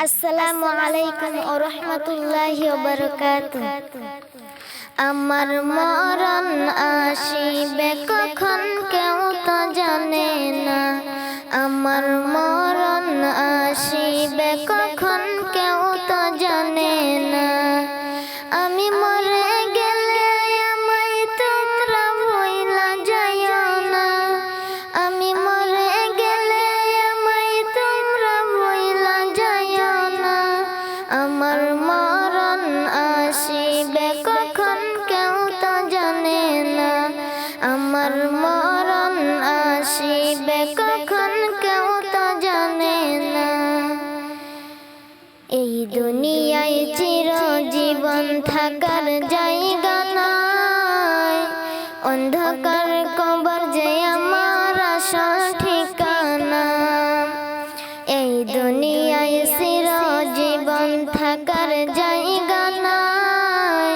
আসসালামু আলাইকুম ও রহমতুল্লাহি আমার মরণ আসিবে কখন? কেউ এই দুনিয়ায় চিরজীবন থাকার জায়গা নয় অন্ধকার কবর যে আমার ঠিকানা। এই দুনিয়ায় চিরজীবন থাকার জায়গা নয়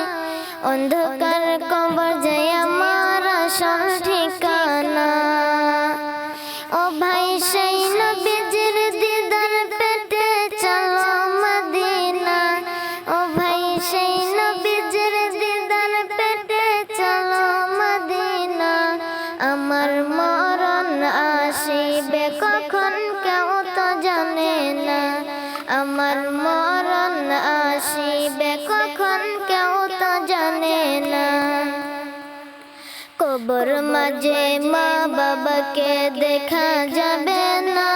অন্ধকার কবর যে আমার ঠিকানা। সেই নবীজির দিদার পেটে চলো মদিনা। আমার মরণ আসিবে কখন কেউ তো জানে না। আমার মরণ আসিবে কখন কেউ তো জানে না। কবর মাঝে মা বাবাকে দেখা যাবে না।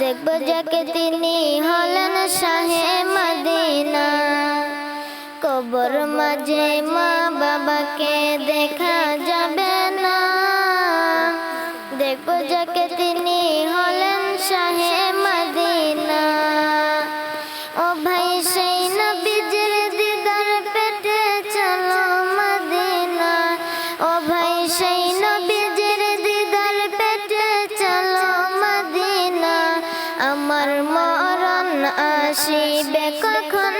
দেখব যাকে তিনি হলেন মদিনা কবর মাঝে মা বাবাকে দেখা যাবে না। দেখব যাকে তিনি হলেন শাহে মদিনা। ও ভাই, সেই নবীজির দিদার পেটে চলো মদিনা। ও ভাই, সেই নবীজির দিদার পেটে চলো মদিনা। আমার মরণ আসিবে কখন